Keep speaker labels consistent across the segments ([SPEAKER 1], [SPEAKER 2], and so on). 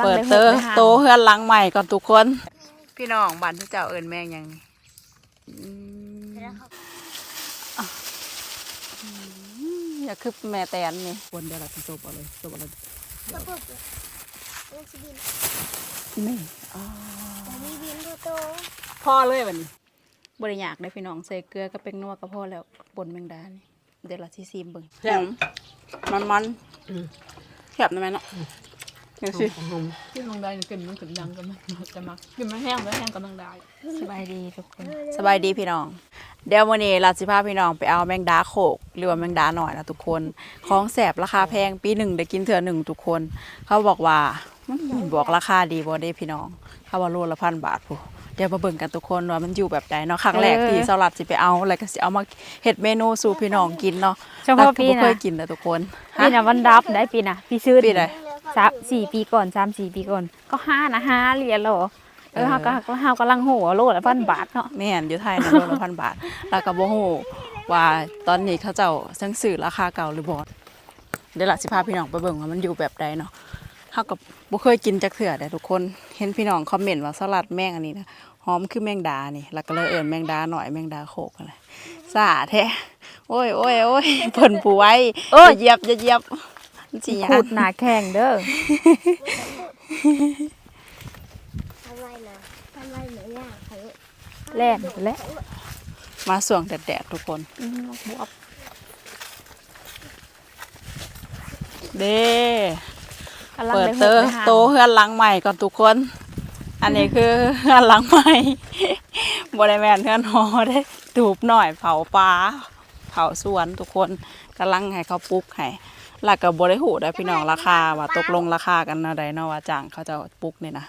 [SPEAKER 1] ลัง
[SPEAKER 2] เปิด
[SPEAKER 1] ได้
[SPEAKER 2] เตอ
[SPEAKER 1] หกได้ห้า
[SPEAKER 2] โตเฮือนหลังใหม่ก่อนทุกคน พี่น้องบ้านที่เจ้าเอิญแมงหยังนี่อืมอย่าคือแม่แตนนี่คนเดียวละจบเอาเลยจบเอาเลย
[SPEAKER 3] ระบบเล่นสบิน
[SPEAKER 2] นี่
[SPEAKER 3] แต่มีบินตัวโต
[SPEAKER 2] พ่อเลยวันนี้บริยากได้พี่น้องใส่เกลือก็เป็นนัวก็พอแล้วปนแมงดานี่เดี๋ยวเราที่ซีมเบิ่งแซ่บมันมันแซ่บนะแม่เนาะ เดี๋ยวสิ
[SPEAKER 4] ที่ลงได้กินมันถึงดังกันมันจะมักกินมันแห้งแล้วแห้งกำลังได้
[SPEAKER 1] สบายดีทุกคน
[SPEAKER 2] สบายดีพี่น้อง เดี๋ยววันนี้เราสิพาพี่น้องไปเอาแมงดาโขกหรือว่าแมงดาหน่อยนะทุกคน ของแสบราคาแพงปีหนึ่งได้กินเถื่อหนึ่งทุกคน เขาบอกว่าอืมบอกราคาดีบ่ได้พี่น้อง เขาว่าโลละพันบาทผู้เดี๋ยวมาเบิ่งกันทุกคนว่ามันอยู่แบบใดเนาะครั้งแรกที่สลัดสิไปเอาแล้วก็สิเอามาเฮ็ดเมนูสู่พี่น้องกินเนาะ
[SPEAKER 1] เฉพาะ
[SPEAKER 2] แล้วก็
[SPEAKER 1] ปี
[SPEAKER 2] บ่เค
[SPEAKER 1] น่ะ
[SPEAKER 2] ยกินนะทุกคน
[SPEAKER 1] ปีน่ะวันดับได้ปีน่ะปีซื้อ
[SPEAKER 2] ปีใด
[SPEAKER 1] สามสี่ปีก่อนสามสี่ปีก่อน ก็ห้านะห้าเหรียญเหรอเออเฮาก็เฮากำลังโหโลละพันบาทเนาะ
[SPEAKER 2] แม่นอยู่ไทยนะโลละพันบาทแล้วก็บ่ฮู้ว่าตอนนี้เขาเจ้าจังซื้อราคาเก่าหรือบ่เดี๋ยวล่ะสิพาพี่น้องไปเบิ่งว่ามันอยู่แบบใดเนาะเฮาก็บ่เคยกินจักเทื่อเด้อทุกคนเห็นพี่น้องคอมเมนต์ว่าสลัดแมงอันนี้นะหอมคือแมงดานี่ แล้วก็เลยเอิ้นแมงดาหน่อยแมงดาโขกอะไรสาแท้โอ้ยโอ้ยโอ้ยเพิ่นผู้ไว้อย่าเหยียบอย่าเหยียบมัน สิหยัง
[SPEAKER 1] ขูดหนาแข้งเด้อ
[SPEAKER 3] ทำไรนะทำไรเหมือนอย่างเขา
[SPEAKER 1] แล่นและ
[SPEAKER 2] มาส่วงแดดๆทุกคน
[SPEAKER 1] อืมบวบ
[SPEAKER 2] เด้
[SPEAKER 1] กำลัง
[SPEAKER 2] เปิด
[SPEAKER 1] ได้ห
[SPEAKER 2] เตอก
[SPEAKER 1] ได้ห้า
[SPEAKER 2] โตเฮือนหลังใหม่ก่อนทุกคน อันนี้คือเฮือนหลังใหม่บริแมนเฮือนหอได้ตูบหน่อยเผาปลาเผาสวนทุกคนกำลังให้เขาปลูกให้ แล้วก็บริหูได้พี่น้องราคาว่าตกลงราคากันเนาะใดเนาะว่าจ้างเขาจะปลูกนี่นะ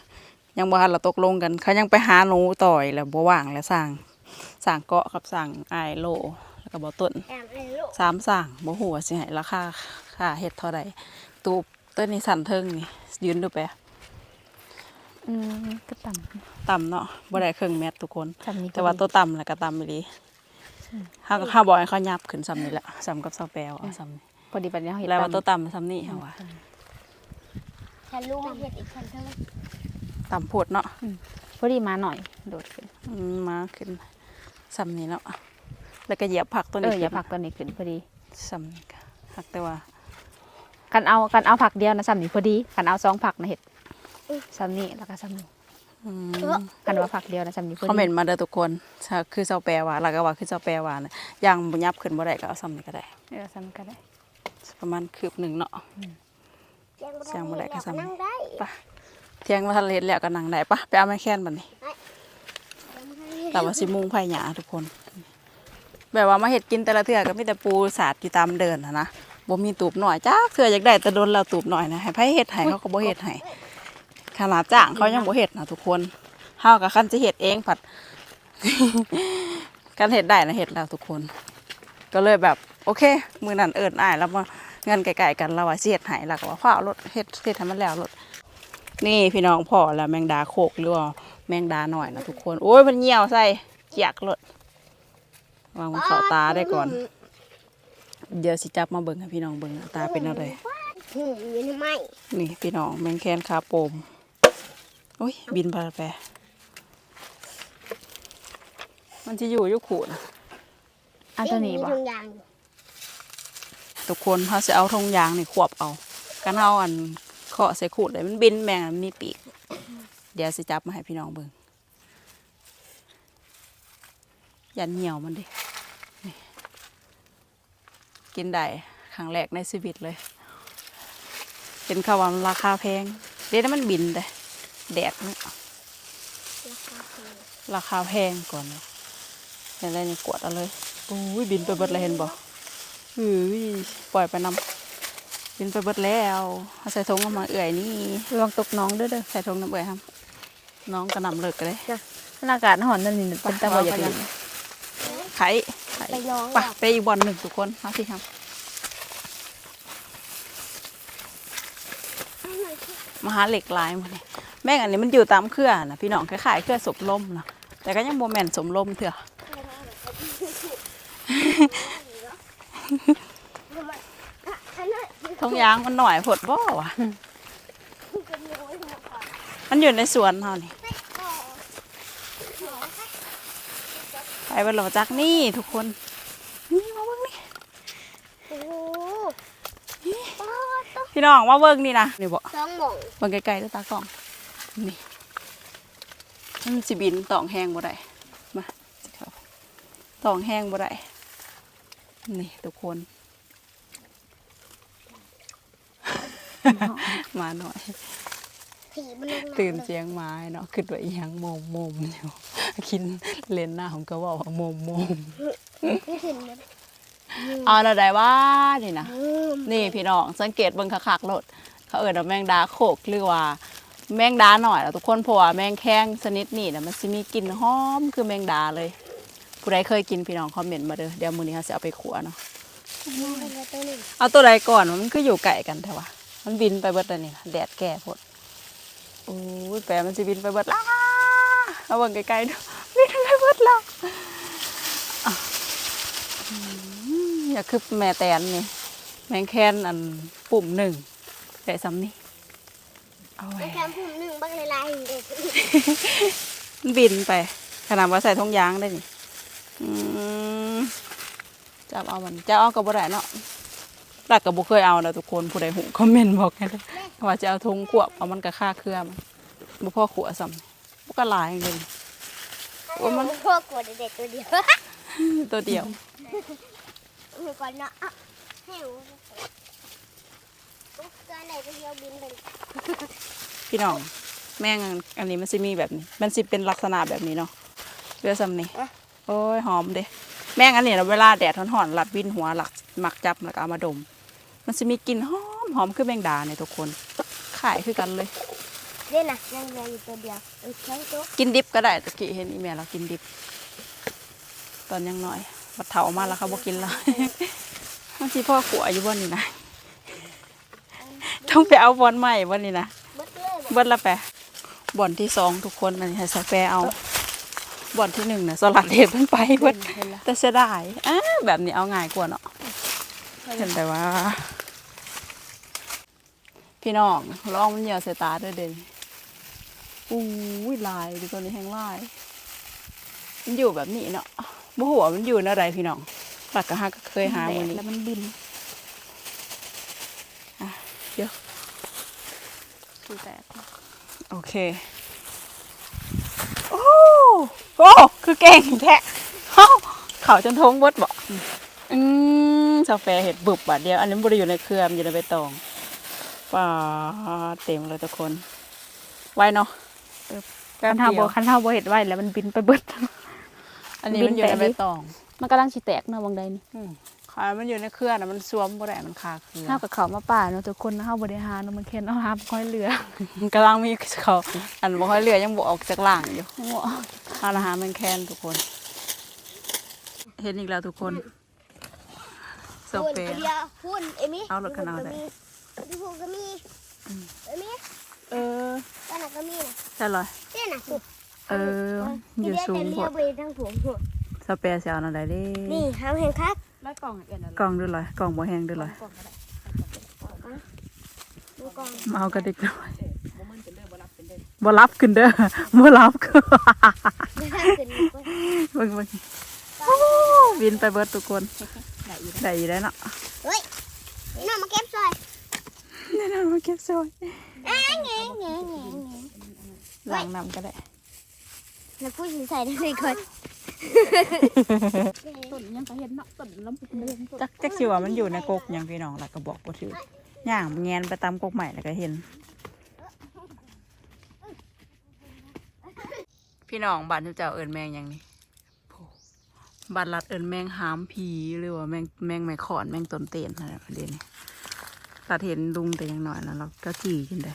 [SPEAKER 2] ยังบ่ทันเราตกลงกันเขายังไปหาหนูต่อยแล้วบ่ว่างแล้วสั่งสั่งเกาะกับสั่งไอายโลแล้วก็บ่ต้น
[SPEAKER 3] แอบเลยลูก
[SPEAKER 2] สามสั่งบ่ฮู้ว่าสิให้ราคาค่าเฮ็ดเท่าใดตูบต้นนี้สั่นเทิงนี่ยืนดูไป
[SPEAKER 1] อืมก็ต่
[SPEAKER 2] ต่ำเนาะบ่ได้ครึ่งเม็ดทุกคนำ
[SPEAKER 1] จำนี้
[SPEAKER 2] แต่ว่าตัวต่ำแล้วก็ต่ำไปดีเฮาก็ข้าบอกให้เขายับขึ้นซ้ำนี่แหละซ้ำกับเสาแปวเอาซ้ำนี่
[SPEAKER 1] พอดีปัญญาเห็น
[SPEAKER 2] แล้วว่าตัวต่ำซ้ำนี่เฮาว่า
[SPEAKER 3] ฉันลูกเห็ดอีกฉันเท่า
[SPEAKER 2] ต่ำโพดเนาะ
[SPEAKER 1] พอดีมาหน่อย โดดขึ้น
[SPEAKER 2] อืมมาขึ้นซ้ำนี่เนาะแล้วก็เหยียบผักตัว
[SPEAKER 1] เอ
[SPEAKER 2] นี้
[SPEAKER 1] ออย่าผลักตัวนี้ขึ้นพอดี
[SPEAKER 2] ซ้ำนี่ค่ะผักแต่ว่า
[SPEAKER 1] กันเอากันเอาผักเดียวนะซ้ำนี่พอดีกันเอาสองผักนะเห็ดซ้ำนี่แล้วก็ซ้ำนี่
[SPEAKER 2] อืม
[SPEAKER 1] กันว่าผักเดียวนะซ้ำนี่พอ
[SPEAKER 2] คอมเม
[SPEAKER 1] ดี
[SPEAKER 2] นต์มาเด้อทุกคนถ้าคือเสาแปลว่าแล้วก็ว่าคือเสาแปลว่านะยังบ่ยับขึ้นบ่ได้ก็เอาซ้ำนี่ก็ได้
[SPEAKER 1] เออซ้ำก็ได้
[SPEAKER 2] ประมาณคืบหนึ่งเนาะ
[SPEAKER 3] เสียงบ่ได้นั่งได้
[SPEAKER 2] ปะเที่ยงมาทะเลแล้วก็นั่งได้ปะไปเอาไม้แค้นบัดนี้แต่ว่าสิมุงไผ่หยาทุกคน แบบว่ามาเห็ดกินแต่ละเทื่อก็มีแต่ปูสาดอยู่ตามเดินนะนะบ่มีตูบหน่อยจ้าเทื่ออยากได้แต่โดนเราตูบหน่อยนะให้ไผเฮ็ดให้เขาก็บ่เฮ็ดให้ขนาดจ้างเขายังบ่เฮ็ดนะทุกคนเฮากับคันสิเฮ็ดเองผัดกันเฮ็ดได้นะเฮ็ดแล้วทุกคน ก็เลยแบบ โอเค มือนั้นเอิ้นอ้ายแล้วมา เงินไกลๆกันเราว่าสิเฮ็ดให้แล้วก็ว่าฟ้ารถเฮ็ดเฮ็ดให้มันแล้วรถนี่พี่น้องพ่อแล้วแมงดาโคกหรือว่าแมงดาหน่อยนะทุกคน โอ้ยมันเหี่ยวใส่เจียกรถวางมันเข้าตาได้ก่อน เดี๋ยวสิจับมาเบิ่งให้พี่น้องเบิ่งตาเป็นอะไรนี่พี่น้องแมงแคนคาโปมโอ้ยบินไปแปมันจะอยู่ยุขูนะ
[SPEAKER 1] อันตัวนี้
[SPEAKER 3] มี
[SPEAKER 1] บ่
[SPEAKER 3] ทุก
[SPEAKER 2] คนเขาจะเอาธงยางนี่ขวบเอากันเอาอันเคาะใส่ขูดเลยมันบินแมงมันมีปีก เดี๋ยวสิจับมาให้พี่น้องเบิ่งยันเหนียวมันดิกินได้ครั้งแรกในชีวิตเลยเป็นข้าววามันราคาแพงเดี๋ยวมันบินได้แดดนี่ราคาแพงก่อนเลยเดี๋ยอะไรนี่กวดเอาเลยโอ้ยบินไปเบิดเลยเห็นบ่ ยปล่อยไปนำบินไปเบิดแล้วเอาใส่ถุงเอามาเอื่อยนี่
[SPEAKER 1] ลองตกน้องเด้อเด้อ
[SPEAKER 2] ใส่ถุงน้ำเอื่อยครับน้องกระหนำเลิกกันเลย
[SPEAKER 1] อากาศหอนนั่นนี่เป็นตะวันอย่างนี้
[SPEAKER 2] ไข่
[SPEAKER 3] ไปลอง
[SPEAKER 2] ไปไปอีกบอลหนึ่งทุกคนมาสิครับมาหาเหล็กลายมาเนี่ยแม่งอันนี้มันอยู่ตามเครือนะพี่น้องคล้ายๆเครือสมลมนะแต่ก็ยังโมแมนสมลมเถอะ
[SPEAKER 3] อันนั้น
[SPEAKER 2] ทงยางมันหน่อยผดบ่วะ
[SPEAKER 3] เป็นน้อยนะ
[SPEAKER 2] มันอยู่ในสวนเฮานี่
[SPEAKER 3] ไม่ก่อ
[SPEAKER 2] ไปบนหลจักนี่ทุกคน นี่มาเบิ่งนี่
[SPEAKER 3] โอ้โหป้าต้อง
[SPEAKER 2] พี่น้องมาเบิ่งนี่นะนี่บ่
[SPEAKER 3] สองหม่อง
[SPEAKER 2] เบิ่งไกลๆด้วยตากล้อง นี่มันสิบินตองแห้งบ่ได้ มาสิเข้าตองแห้งบ่ได้ นี่ทุกคน มาหน่อย
[SPEAKER 3] ผีมันลงำ
[SPEAKER 2] ตื่น
[SPEAKER 3] เลย
[SPEAKER 2] เสียงไม้เนาะขึ้นว่าอีหยังโมมโมมอยู่คินเล่นหน้าผมก็บอกว่าโมมโมม
[SPEAKER 3] ไม่ถึงเลย
[SPEAKER 2] เอาแล้วได้ว่านี่นะ
[SPEAKER 3] อืม
[SPEAKER 2] นี่พี่น้องสังเกตเบิ่งคักๆโลดเขาเอิ้นว่าแมงดาโขกหรือว่า แมงดาหน่อยแล้วทุกคนเพราะว่าแมงแข้งชนิดนี้นะมันสิมีกลิ่นหอมคือแมงดาเลย ผู้ใดเคยกินพี่น้องคอมเมนต์มาเด้อเดี๋ยวมื้อนี้เขาจะเอาไปขัวเนาะ
[SPEAKER 3] เป็นตัวหนึ่ง
[SPEAKER 2] เอาตัวใดก่อนวะมันก็อยู่ไก่กันแท้วะมันบินไปเบิดแล้วนี่นะแดดแก่พดโอ้ยแปรมันสิบินไปเบิดล่าเอาเบิ่งไกลๆดูบินไปเบิดแล้วอะอืมอย่าคือแม่แตนนี่แมงแคนอันปุ่มหนึ่งแต่ซ้ำนี่เอาไว้
[SPEAKER 3] เป็นแค่ผู้หนึ่งบ้างลายๆเด็ก
[SPEAKER 2] มันบินไปขนาดว่าใส่ทงยางได้นี่อืม จับเอามันจะเอากับบ่ได้เนาะหลักกับบ่เคยเอาแล้วทุกคนผู้ใดหูคอมเมนต์บอกกันเลยว่าจะเอาทงขวบเอามันกับค่าเครือมันบ่พ่อขัวซ้ำบ่ก็หลายอย่างเดียว
[SPEAKER 3] ว่ามันพวกกลัวเด็กๆตัวเดียว
[SPEAKER 2] ตัวเดียว
[SPEAKER 3] มือก่อนเนาะอะให้หนูตุ๊กตาไหนตัวเดียวบินไป
[SPEAKER 2] พี่น้อง แม่งอันนี้มันสิมีแบบนี้ มันสิเป็นลักษณะแบบนี้เนาะเรือซ้ำนี่ โอ้ยหอมเด้แม่งอันนี้เราเวลาแดดร้อนๆหลัดวินหัวหลักหมักจับแล้วก็เอามาดม มันจะมีกลิ่นหอมหอมคือแมงดาเนี่ยทุกคนขายคือกันเลย
[SPEAKER 3] เด่นนะนั่งเรืออยู่ตัวเดียวเออใช้ตุ๊ก
[SPEAKER 2] กินดิบก็ได้ตะกี้เห็นอีแม่เรากินดิบ ตอนยังน้อยบัดเถามาแล้วเขาบอกกินแล้วบางทีพ่อขัวอยู่บนนี่นะต้องไปเอาบอนใหม่บนนี่นะ
[SPEAKER 3] เบิดเลยบอก
[SPEAKER 2] เบิ้ลละแปะบ่อนที่สองทุกคนมันให้สแปรเอา บ่อนที่หนึ่งนะสลัดเห็ดมันไปเบิ้ลแต่เสียดายอะแบบนี้เอาง่ายกว่าเนาะเห็นแต่ว่า พี่น้องลองมันเหนียวใส่ตาด้วยเด่นอู้ยลายดูตัวนี้แห้งลาย มันอยู่แบบนี้เนาะบ่หัวามันอยู่ในอะไรพี่น้องหลักกะฮาก็เคยหาวันนี้
[SPEAKER 1] แล้วมันบิน
[SPEAKER 2] เดี๋ยว
[SPEAKER 1] คือแตก
[SPEAKER 2] โอเคโอ้ โอ้คือเก่งแท้เฮ้าเขาจนทงเบดบ่อืมกาแฟเห็ดบุบบาทเดียว อันนี้บริอยู่ในเครือมนอยู่ในใบตองป่าเต็มเลยทุกคน ไว้เนาะเออแป๊
[SPEAKER 1] คั
[SPEAKER 2] บ
[SPEAKER 1] นเท้า
[SPEAKER 2] เดี
[SPEAKER 1] บ่
[SPEAKER 2] ยว
[SPEAKER 1] คันเท้าบ่เห็ดไว้แล้วมันบินไปเบิด
[SPEAKER 2] อันนี้มันอยู่ในใบตอง
[SPEAKER 1] มันกำลังสิแตกเนาะบางใดนี่
[SPEAKER 2] อืมขามันอยู่ในเครือนะมันสวมบ่ได้มันคาเครือ
[SPEAKER 1] เฮากับเขามาป่าเนาะทุกคนเฮาบ่ได้หาเนาะมันแค่เอาหาบ่ค่อยเหลือ
[SPEAKER 2] กำลังมีเขาอันบ่ค่อยเหลือยังบ่ออกจากล่างอยู่
[SPEAKER 1] โอ้
[SPEAKER 2] เอาละหาแมงแคนทุกคน เห็นอีกแล้วทุกคนโซ
[SPEAKER 3] หุ่น
[SPEAKER 2] เฟ
[SPEAKER 3] ตัวเดียวหุ่นเอมี่
[SPEAKER 2] เอารถคันเอาได้
[SPEAKER 3] พี่พูก็มีเอมี่
[SPEAKER 2] เออ
[SPEAKER 3] ตอนนั้นก็มีนะ
[SPEAKER 2] ใช่เลย
[SPEAKER 3] เด่นนะสุด
[SPEAKER 2] เอออยู่สูง
[SPEAKER 3] พ
[SPEAKER 2] พ
[SPEAKER 3] อ
[SPEAKER 2] อ
[SPEAKER 3] ดไปทั้งผงหัว
[SPEAKER 2] สเปรย์เสียวนั่นได้ดิ
[SPEAKER 3] นี่หางแห่งคัก
[SPEAKER 4] แล้วกล่องเอ็นอะไร
[SPEAKER 2] กล่องด้วยเลยกล่องบ่แห้งด้วยเลย
[SPEAKER 4] กล่องก็ได้
[SPEAKER 3] ดูกอง
[SPEAKER 2] มาเอากระดิกด้วย
[SPEAKER 4] บ่มันเป็นเด้อบ่รับเป็นเด้อ
[SPEAKER 2] บ่รับขึ้นเด้อบ่รับขึ้น
[SPEAKER 3] ไม่ให้ขึ้นก็
[SPEAKER 2] เบิ่งเบิ่งโอ้บินไปเบิดทุกคนได้อยู่ได้เนาะ
[SPEAKER 3] เฮ้ยน้ามาเก็บซอย
[SPEAKER 2] นี่นมาเก็บซอย
[SPEAKER 3] แง่แง่แง่แง่
[SPEAKER 2] ล้างน้ำก็ได้
[SPEAKER 3] แล้วผู้หญิงใส่ได้เลยก่อน
[SPEAKER 4] ต้นยังก็เห็นเนาะต้นลำพูน
[SPEAKER 2] จักจักสิว่ามันอยู่ในกกหยังพี่น้องล่ะก็บอกบ่ถือย่างแงนไปตามกกใหม่แล้วก็เห็น พี่น้องบ้านเจ้าเอิญแมงย่างนี้โอ้บ้านรัดเอิญแมงหามผีหรือว่าแมงแมงไม้ขอนแมงตนเตียนอะไรประเด็นนี้ตัดเห็นลุงแต่ยังหน่อยนะเราก็จีกินได้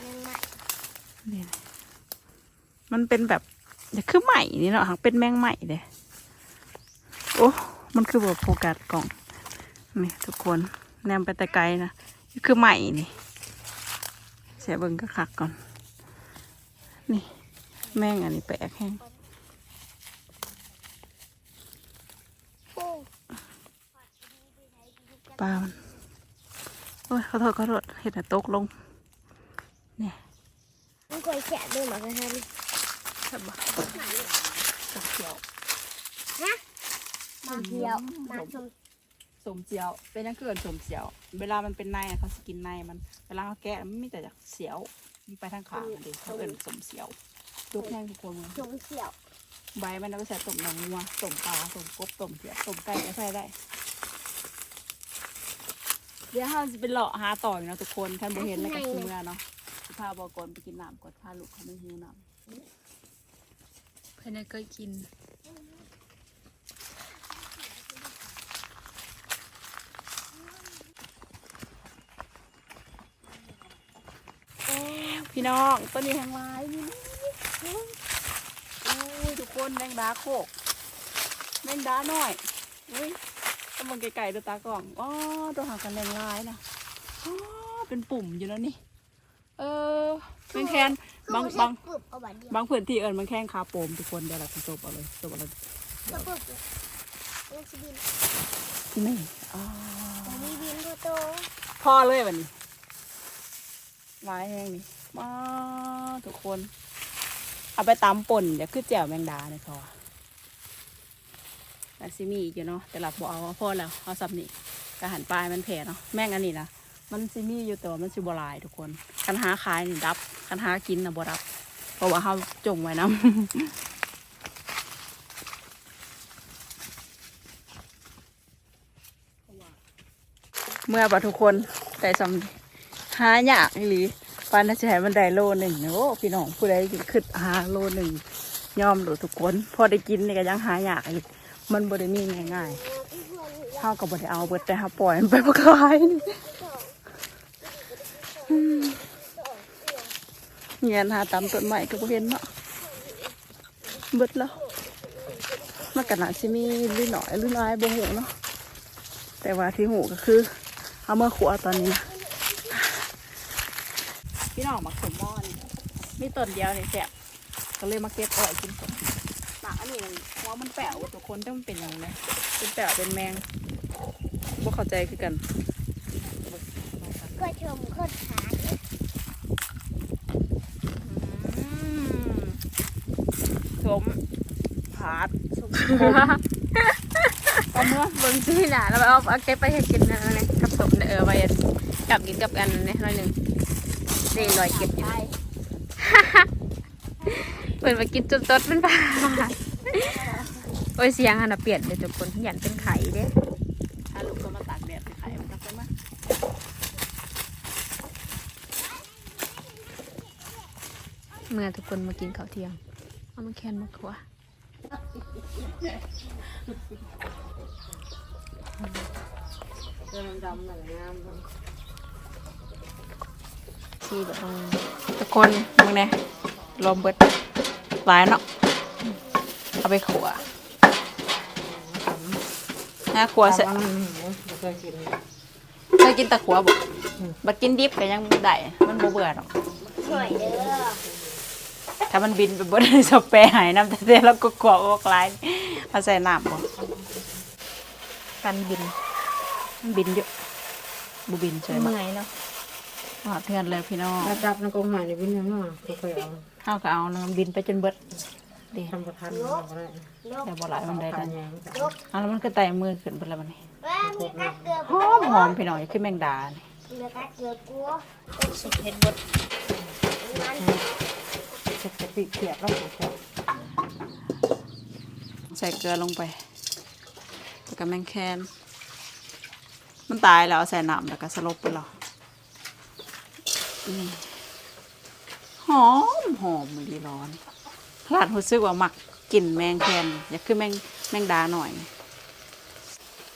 [SPEAKER 2] มันเป็นแบบอย่าคือใหม่นี่เนาะเป็นแมงใหม่เด้ โอ้มันคือแบบโฟกัสกล่องนี่ทุกคนแนมไปแต่ไกลนะนี่คือใหม่นี่เสียเบิ่งก็คักก่อน นี่ แม่งอันนี้แปลกแห้งปลามันโอ้ยขอโทษขอโทษเห็ดน่ะตกลงเนี่ย
[SPEAKER 3] กล้วยแฉะด้วยหมากระทัน
[SPEAKER 2] ครับบ่สมเจียว
[SPEAKER 3] หมากเขียวหมากชม
[SPEAKER 2] สมเจียว เป็นนักเกินสมเจียว เวลามันเป็นในอะเขาสกินในมัน เวลาเขาแกะมันมีแต่จากเสียวมันไปทางขางดิเขาเกินสมเสียวทุกแห้งทุกคนเลย
[SPEAKER 3] ชมเขียว
[SPEAKER 2] ใบมันเอาไปใส่ต้มหนังงัวต้มปลาต้มกบต้มเขียดต้มไก่ก็ใส่ได้ เดี๋ยวเราจะไปเลาะหาต่ออยู่เนาะทุกคนท่านบ่เห็นแล้วก็คือเมื่อเนาะสิพาบอกอนไปกินน้ำก่อนพาลูกเขาไม่หิวน้ำ
[SPEAKER 1] เพื่อนเคยกิน
[SPEAKER 2] พี่น้องต้นนี้แห้งไม้นี่โอ้ยทุกคนแมงดาโคกแมงดาหน่อยอุ้ยต้องมองไกลๆดูตากล่องอ๋อตัวหางกันแรงร้ายนะอ๋อเป็นปุ่มอยู่แล้วนี่ เออแมงแคนบางบาง
[SPEAKER 3] ปึบเอาบัตรเดียว
[SPEAKER 2] บางพื้นที่เอิญมันแข้งคาโปมทุกคนเดี๋ยวเราจะจบเอาเลยจบเอาเลย
[SPEAKER 3] ก็ปึบมันจะบิน
[SPEAKER 2] นี่อ๋อ
[SPEAKER 3] แต่มีบินตัวโต
[SPEAKER 2] พ่อเลยวันนี้ลายแห้งนี่ มาทุกคน เอาไปตำป่นเดี๋ยวคือแจ่วแมงดาเนี่ยพอแต่ซิมีอีกอยู่เนาะแต่หลับบ่เอาพอแล้วเอาสับนี่กระหันปลายมันแผ่เนาะแม่งอันนี้นะมันซิมีอยู่แต่ว่ามันสิบลายทุกคนคันหาขายนี่ดับคันหากินนะบ่ดับ เพราะว่าเขาจงไว้น้ำเมื่อปะทุกคนแต่สำหายากอีหรือ ปานน่าจะให้มันได้โลหนึ่งโอ้พี่น้องผู้ใดขึ้นหาโลหนึ่งยอมหรือทุกคนพอได้กินนี่ก็ยังหายากอีกมันบ่ได้มีง่ายๆเท่ากับบ่ได้เอาเบิดแต่เฮาปล่อยมันไปบ่ขายเงียนหาตามต้นไม้ก็บ่เห็นเนาะเบิดแล้วมันก็น่าสิมีหรือหน่อยหรือหลายบ่ฮู้เนาะแต่ว่าที่หูก็คือ เอาเมื่อขัวตอนนี้นะ พี่น้องมักสมหม้อนี่มีต้นเดียวนี่แสบก็เลยมาเก็บอ่อยกินสดหมากอันนี้มันหัวมันแปะวทุกคนแต่มันเป็นอย่างไรเป็นแปะเป็นแมงบ่เข้าใจคือกัน
[SPEAKER 3] ก็ชมโคตรขา
[SPEAKER 2] อืมสมผาดสมเอาเมื่อ
[SPEAKER 1] เบิ่งสิน่ะแล้วเอาเอาเก็บไปให้กินนะนะกับสมเออไว้กับกินกับกันนี่หน่อยหนึง นี่ลอยเก็บอยู่ เปิดมากินจนตดเป็นปลาโอ้ยเสียงหันน่ะเปลี่ยนเลยทุกคนยันเป็นไข่เด้
[SPEAKER 2] ถ้าลูกก็มาตากแดดไปขายมันก็ใช่ไหม
[SPEAKER 1] เมื่อทุกคนมากินข้าวเที่ยง เอามาแคนมาขัว
[SPEAKER 2] ดำๆหน่อยงาม
[SPEAKER 1] ที่แบบว่า
[SPEAKER 2] ทุกคนมึงเนี่ยลมเบิดหลายเนาะเอาไปขัวนะขัวเสร็จเคยกินตะขัวบ่บัดกินดิบก็ยังได้มันบ่เบื่อหรอก
[SPEAKER 3] หน่อยเด้อ
[SPEAKER 2] ถ้ามันบินไปบนสเปรย์หายน้ำแต่แล้วก็กลัวออกลายเอาใส่น้ำบ่
[SPEAKER 1] กันบิน
[SPEAKER 2] มันบินเยอะบ่บินเฉย
[SPEAKER 1] เมื่อยเนาะ
[SPEAKER 2] หอดเทือนเลยพี่น้อง
[SPEAKER 5] ระดับนักกองหมายในวิญญาณน่ะก็เคยเอา
[SPEAKER 2] เฮาก็เอาน้ำบินไปจนเบิดดี
[SPEAKER 5] ทำประทันเราก็ได้
[SPEAKER 2] แต่บ่หลายมันได้
[SPEAKER 5] ทา
[SPEAKER 2] นะ
[SPEAKER 5] นยัง
[SPEAKER 2] เอาแล้วมันก็ไต่มือขึ้นไปแล้วมันนี่
[SPEAKER 3] แม่มีกัดเกลือ
[SPEAKER 2] หอมหอมพี่น้องอย่าขึ้นแมงดานี่
[SPEAKER 3] มีกัดเกลือกัว
[SPEAKER 2] สุดเห็ดเบิด
[SPEAKER 5] จะจะปิเขียบแล้วก็จะ
[SPEAKER 2] ใส่เกลือลงไปแล้วก็แมงแคนมันตายแล้วเอาใส่น้ำแล้วก็สลบไปแล้วนี่ หอมหอมมือดีร้อนหลานรู้สึกว่ามักกลิ่นแมงแคนอยากขึ้นแมงแมงดาหน่อย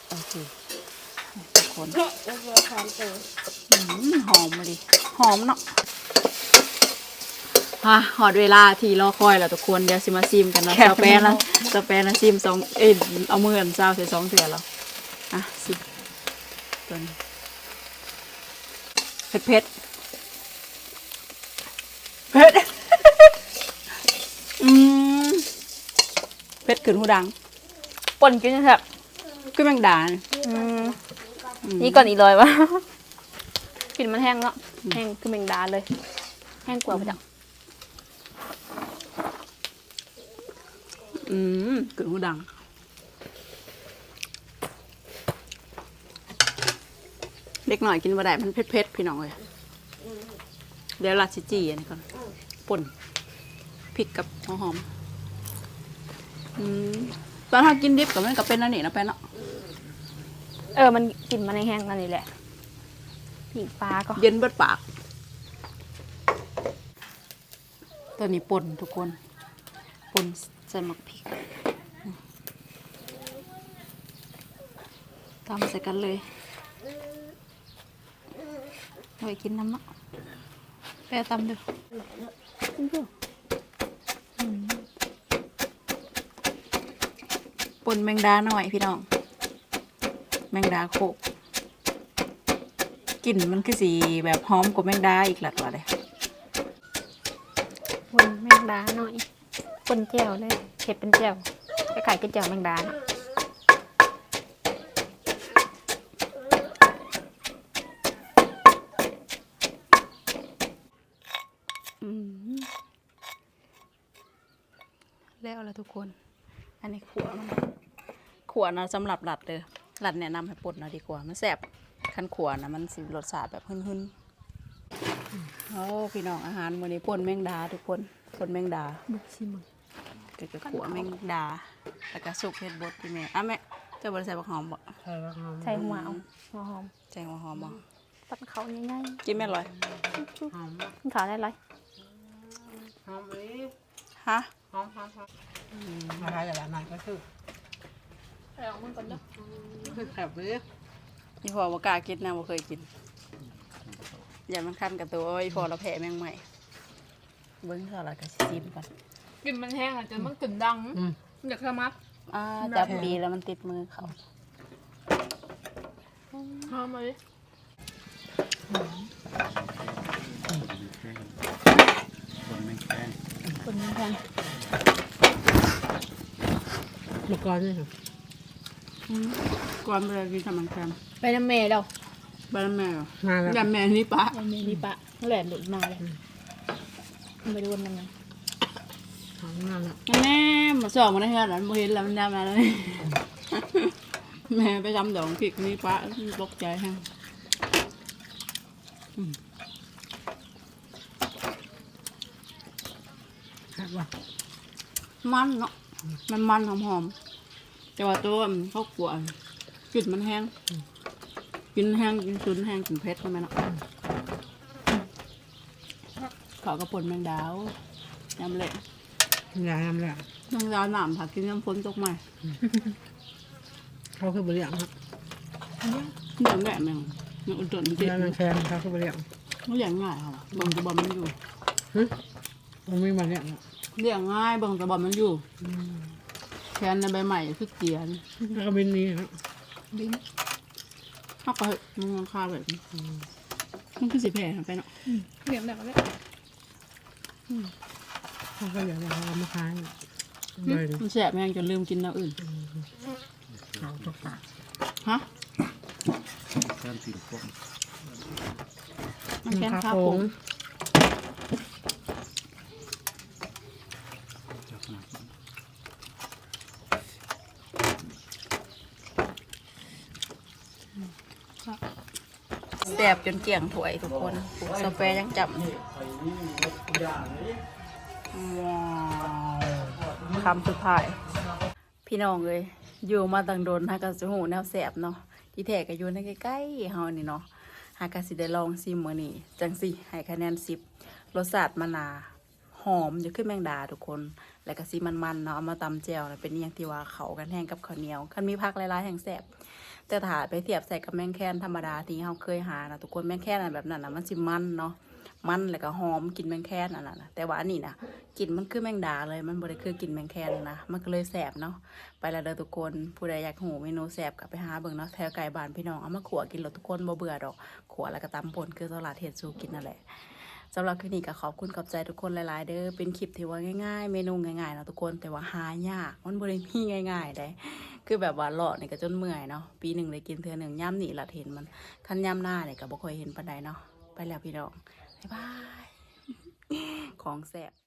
[SPEAKER 2] โอเคทุกคน
[SPEAKER 3] แล้วก็ทานตัว
[SPEAKER 2] อืมหอมมาดิหอมเนาะฮะหอดเวลาที่รอคอยแล้วทุกคนเดี๋ยวสิมาซิมกันเนาะสเปนนะสเปนนะซิมสองเอ้ยเอามือกันเศร้าใส่สองเถื่อแล้วอะซิมตัวนี้เผ็ดเผ็ด เพชรขืนหูดัง
[SPEAKER 1] ป่นกินจังแซ่บ
[SPEAKER 2] ก็แมงดาน่ะ
[SPEAKER 1] อืมนี่ก่อนอีกเลยวะ กลิ่นมันแห้งเนาะแห้งคือแมงดาเลย แห้งกว่าไะจัง
[SPEAKER 2] อืมขืนหูดังเล็กหน่อยกินบ่ได้มันเผ็ดๆพี่น้องเลยเดี๋ยวราชิจีอันนี้ก่อนป่นพริกกับหัวหอม อืมตอนถ้ากินดิบกับมันก็เป็นอันนี้นะแป้นเนาะ
[SPEAKER 1] เออ มันกลิ่นมันแห้งๆนั่นนี่แหละปีกปลาก็
[SPEAKER 2] เย็นเบิดปาก ตัวนี้ป่นทุกคนป่นใส่หมักพริกตามใส่กันเลยไว้กินน้ำเนาะแปะตำดูอืม ป่นแมงดาหน่อยพี่น้อง แมงดาโคกกลิ่นมันคือสีแบบหอมกว่าแมงดาอีกหลักว่าเลย
[SPEAKER 1] ปนแมงดาหน่อยปนแจ่วเลยเผ็ดเป็นแจ่วคล้ายๆกับแจ่วแมงดาเนาะ
[SPEAKER 2] อืมแล้วละทุกคน อันนี้ขัวมัน ขัวนะสำหรับหลัดเลยหลัดแนะนำให้ปนนะดีกว่า มันแสบคันขัวนะมันสิรสชาติแบบหึ่นๆโอ้พี่น้องอาหารวันนี้ป่นแมงดาทุกคนป่นแมงดา
[SPEAKER 1] บุกชิมง
[SPEAKER 2] ก็จะขัวแมงดาแล้วก็สุกเห็ดบดพี่แม่อะแม่เจะบริใส่บักหอมบ่
[SPEAKER 5] ใช่แล้วหอม
[SPEAKER 1] ใส่หัวเอาหัวหอม
[SPEAKER 2] ใส่หัวหอมบ่
[SPEAKER 1] ปัดเขาง่าย
[SPEAKER 2] กินแม่ลอย
[SPEAKER 5] หอม
[SPEAKER 1] ๆกินขาวได้เลย
[SPEAKER 5] หอมเลย
[SPEAKER 2] ฮะ
[SPEAKER 5] หอมหอมหอมมาทานอย่างไรก็คือ
[SPEAKER 4] เอามันก่อนเด้อ
[SPEAKER 5] คือแคบเลย
[SPEAKER 2] อีพอบ่กล้ากินนะบ่เคยกิน อย่ามันคันกับตัวอีพอเราแพ้แมงใหม่เบิ้งเท่าไหร่ก็สิจิ้มก่อน
[SPEAKER 4] กินมันแห้งอะจนมันกึ่นดัง
[SPEAKER 5] อืม
[SPEAKER 4] อยากสมัคร
[SPEAKER 2] อ่าจับดีแล้วมันติดมือเขา
[SPEAKER 4] หอมเลย
[SPEAKER 1] คนแพง
[SPEAKER 5] เมื่อก่อนนี่ค่ะ
[SPEAKER 2] ก่อนเวลากินทำมันแคม
[SPEAKER 1] ไปน้ำเมย์เรา
[SPEAKER 2] บ้านแม่เหรอ
[SPEAKER 5] มาแล้ว
[SPEAKER 2] ยำแม่นี่ปะ
[SPEAKER 1] ไปเมย์นี่ปะนั่นแหละหลุดมาเลยมันไปดูวันนั้นไง
[SPEAKER 5] หอมมากแล้ว
[SPEAKER 2] แม่มาส่องมาได้เฮือนแล้วบ่เห็นแล้วมันดำมาเลย แม่ไปจำดองผิดนี่ปะตกใจแฮง
[SPEAKER 5] ครับว่า
[SPEAKER 2] มันเนาะมันมันหอมหอมๆ แต่ว่าตัวมันเขากลัวกลิ่นมันแห้งกินแห้งกินซุนแห้งกินเผ็ดใช่ไหมเนาะเขากระปนแมงดาวยำเละ
[SPEAKER 5] ยายทำแล้ว
[SPEAKER 2] แมงดาวหนามผักกินน้ำฝนตกใหม่
[SPEAKER 5] เขาคือบริยางครับ
[SPEAKER 2] เหนียวแหลมแมงมันอุดหนุนจริง
[SPEAKER 5] ยายมันแพงเขาคือบริยาง
[SPEAKER 2] มันเลี้ยงง่ายค่ะเบิ่งแตะบอมมันอยู่
[SPEAKER 5] มันไม่มาเนี่ย
[SPEAKER 2] เลี้ยงง่ายเบิ่งแตะบอมมันอยู่ แทนในใบใหม่คือเกียน
[SPEAKER 5] แล้วก็บินนี้นะ
[SPEAKER 2] เขาก็เฮ้ยมันยังคาแบบนี้มันคือสีแผ่ไปเนาะ
[SPEAKER 4] เหนียวแบบนี้
[SPEAKER 5] เขาก็อยากจะเอามาขายเลย
[SPEAKER 2] มันแสบแม่งจนลืมกินแนวอื่น
[SPEAKER 5] เขาตกปาก
[SPEAKER 2] ฮะมันแค่ข้าวผง แสบจนเกลี่ยงถ้วยทุกคนสเปรย์ยังจับอยู่ว้าวคำสุดท้าย พี่น้องเลยอยู่มาตั้งโดนฮากาสิหูแนวแสบเนาะที่แท้ก็อยู่ในใกล้ๆเฮานี่เนาะฮากาสิได้ลองซิมมื้อนี้จังสิให้คะแนน10รสชาติมะนาวหอมอยู่ขึ้นแมงดาทุกคน แล้วก็สิมันๆเนาะเอามาตำแจ่วนะเป็นอหยังที่ว่าเขากันแห้งกับข้าวเหนียวคันมีผักหลายๆแห้งแสบ แต่ถ้าไปเทียบใส่กับแมงแคนธรรมดาที่เฮาเคยหานะทุกคนแมงแคนอันแบบนั้นนะมันสิมันเนาะมันแล้วก็หอมกินแมงแคนอันนั้นนะแต่ว่าอันนี้นะกลิ่นมันคือแมงดาเลยมันบ่ได้คือกลิ่นแมงแคนนะมันก็เลยแสบเนาะไปแล้วเด้อทุกคนผู้ใดอยากหูเมนูแซ่บกับไปหาเบิ่งเนาะแถวไก่บานพี่น้องเอามาขัวกินหลดทุกคนบ่เบื่อดอกขัวแล้วก็ตำป่นคือตลาดเฮ็ดสูกินนั่นแหละ สำหรับคลิปนี้ก็ขอบคุณขอบใจทุกคนหลาย ๆ เด้อเป็นคลิปที่ว่าง่าย ๆ เมนูง่ายๆเนาะทุกคนแต่ว่าหายากมันบริมีง่ายๆได้คือแบบว่าเลาะนี่ยก็จนเมื่อยเนาะปีหนึ่งได้กินเทือหนึ่งย่ำหนีหละเห็นมันคันย่ำหน้าเนี่ยก็บ่ค่อยเห็นปันใดเนาะไปแล้วพี่น้องบ๊ายบายของแซ่บ